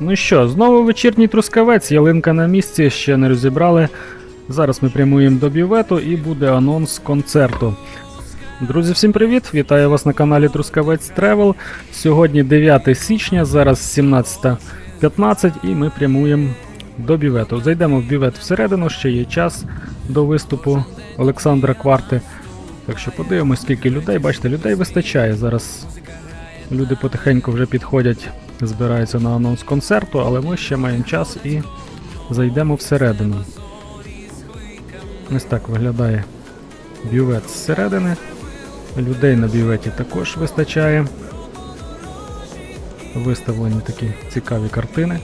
Ну що, знову вечірній трускавець, ялинка на місці, ще не розібрали. Зараз ми прямуємо до бювету і буде анонс концерту. Друзі, всім привіт! Вітаю вас на каналі Трускавець Тревел. Сьогодні 9 січня, зараз 17.15 і ми прямуємо до бювету. Зайдемо в бювет всередину, ще є час до виступу Олександра Кварти. Так що подивимось, скільки людей. Бачите, людей вистачає. Зараз люди потихеньку вже підходять, збираються на анонс концерту, але ми ще маємо час і зайдемо всередину. Ось так виглядає бювет зсередини. Людей на бюветі також вистачає. Виставлені такі цікаві картини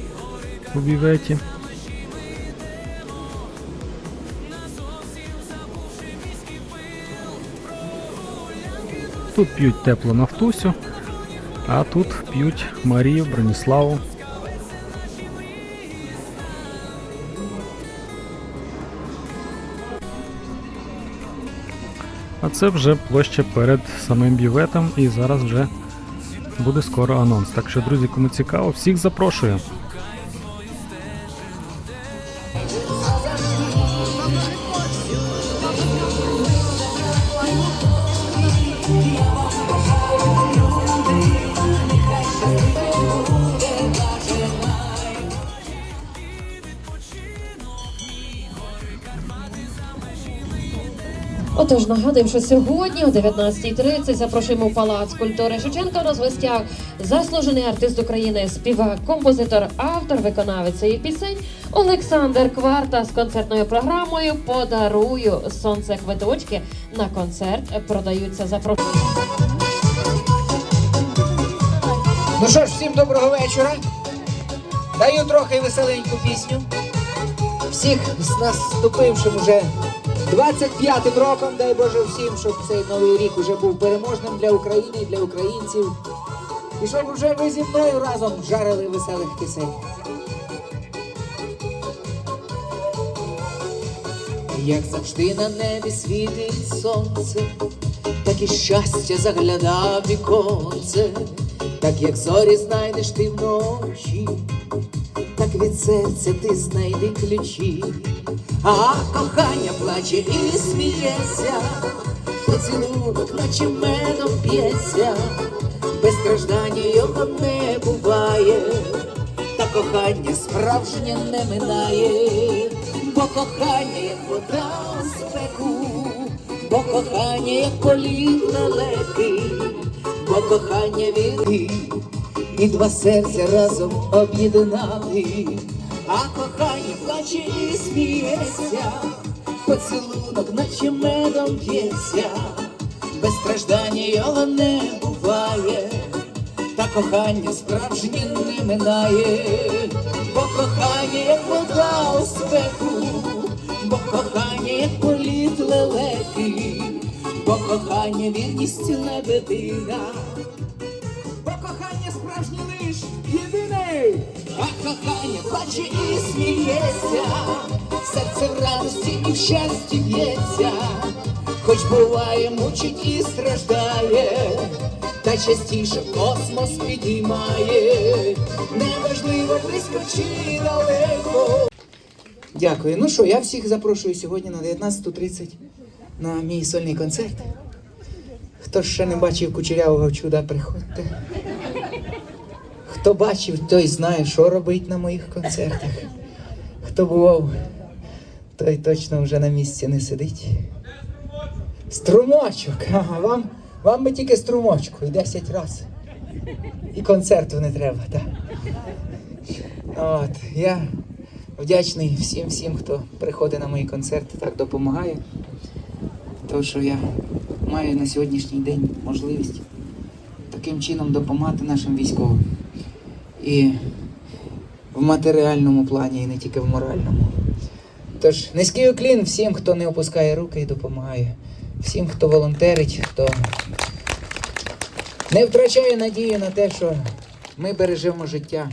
у бюветі. Тут п'ють теплу нафтусю, а тут п'ють Марію Броніславу. А це вже площа перед самим бюветом, і зараз вже буде скоро анонс. Так що, друзі, кому цікаво, всіх запрошую. Отож, нагадуємо, що сьогодні о 19.30 запрошуємо в Палац культури Шевченка. У нас в гостях заслужений артист України, співак, композитор, автор, виконавець своїх пісень Олександр Кварта з концертною програмою Подарую сонце квиточки на концерт. Продаються запрошення. Ну що ж, всім доброго вечора. Даю трохи веселеньку пісню. Всіх з наступившим уже 25-м роком, дай Боже всім, щоб цей новий рік уже був переможним для України і для українців. І щоб вже ви зі мною разом жарили веселих пісень. Як завжди на небі світить сонце, так і щастя загляда віконце, так як зорі знайдеш ти вночі, так від серця ти знайди ключі, а кохання плаче і сміється, поцілунок, наче медом п'ється, без страждання його не буває, та кохання справжнє не минає, бо кохання як вода у спеку, бо кохання як політ далекий, бо кохання вірний, і два серця разом об'єднали, плаче і сміється, поцілунок, наче медом п'ється, без страждання його не буває. Та кохання справжнє не минає, бо кохання як вода у спеку, бо кохання як політ лелеки, бо кохання вірність лебедина, бо кохання справжнє лиш єдине, а кохання плаче і сміється, серце в радості і в щасті б'ється, хоч буває, мучить і страждає, та частіше космос підіймає, неважливо близько чи далеко. Дякую. Ну що, я всіх запрошую сьогодні на 19.30 на мій сольний концерт. Хто ще не бачив кучерявого чуда, приходьте. Хто бачив, той знає, що робить на моїх концертах. Хто бував, той точно вже на місці не сидить. Струмочок. Ага, вам, вам би тільки струмочку і 10 разів. І концерту не треба, так. От, я вдячний всім, всім, хто приходить на мої концерти, так допомагає. Тому що я маю на сьогоднішній день можливість таким чином допомагати нашим військовим. І в матеріальному плані, і не тільки в моральному. Тож низький уклін всім, хто не опускає руки і допомагає, всім, хто волонтерить, хто не втрачає надію на те, що ми бережемо життя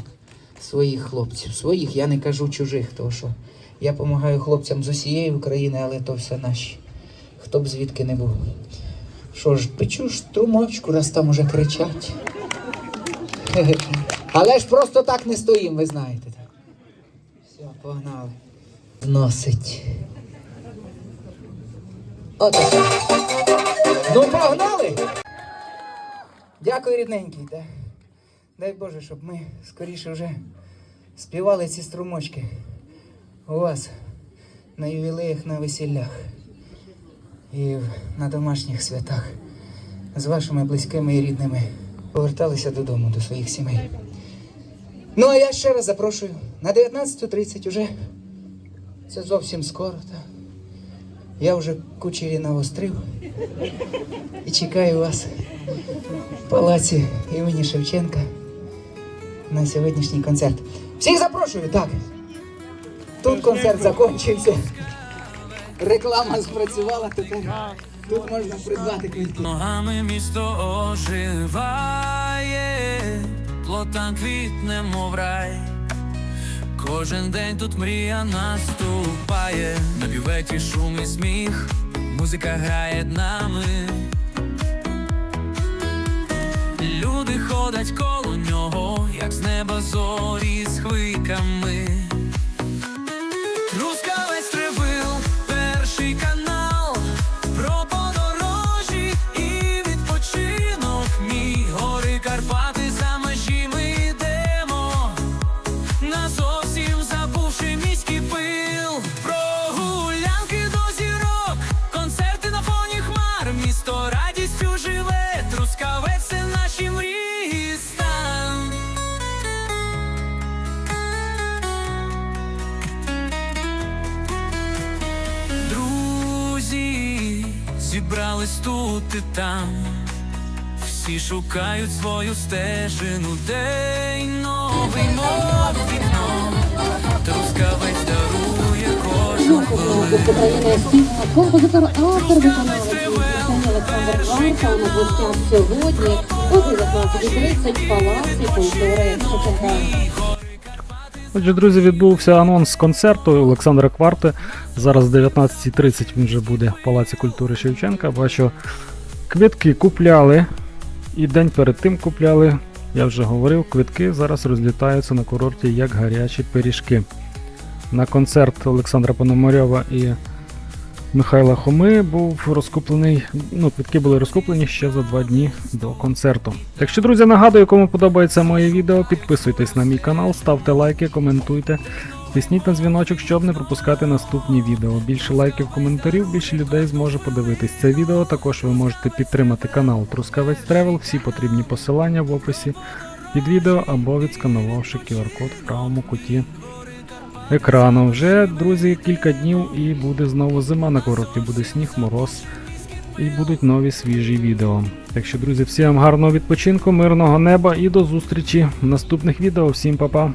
своїх хлопців. Своїх, я не кажу чужих, тому що я допомагаю хлопцям з усієї України, але то все наші. Хто б звідки не був. Що ж, печу ж струмочку, раз там уже кричать. Але ж просто так не стоїмо, ви знаєте. Так. Все, погнали. Зносить. От. Ну, погнали! Дякую, рідненький. Да. Дай Боже, щоб ми скоріше вже співали ці струмочки у вас на ювілеях, на весіллях і на домашніх святах з вашими близькими і рідними поверталися додому, до своїх сімей. Ну, а я ще раз запрошую на 19.30 уже. Це зовсім скоро, так. Я вже кучері навострив і чекаю вас в палаці імені Шевченка на сьогоднішній концерт. Всіх запрошую, так. Тут концерт закінчився. Реклама спрацювала, тепер тут можна придбати квитки. Ногами місто оживає, плотан квітне, мов рай. Кожен день тут мрія наступає, на бюветі шум і сміх, музика грає нами. Люди ходять зібрались тут і там, всі шукають свою стежину, день новий, мов вікно, трускавець дарує кожну хвилину. Сьогодні о 19.30 в Палаці культури Шевченка. Отже, друзі, відбувся анонс концерту Олександра Кварти. Зараз 19.30 він вже буде в Палаці культури Шевченка. Бачу, квитки купляли. І день перед тим купляли. Я вже говорив, квитки зараз розлітаються на курорті як гарячі пиріжки. На концерт Олександра Пономарьова і Михайла Хоми був розкуплений. Ну, квитки були розкуплені ще за два дні до концерту. Так що, друзі, нагадую, кому подобається моє відео, підписуйтесь на мій канал, ставте лайки, коментуйте. Тисніть на дзвіночок, щоб не пропускати наступні відео. Більше лайків, коментарів, більше людей зможе подивитись це відео. Також ви можете підтримати канал Трускавець Тревел. Всі потрібні посилання в описі під відео або відсканувавши QR-код в правому куті екрану. Вже, друзі, кілька днів і буде знову зима на курорті, буде сніг, мороз і будуть нові свіжі відео. Так що, друзі, всім гарного відпочинку, мирного неба і до зустрічі в наступних відео. Всім па-па!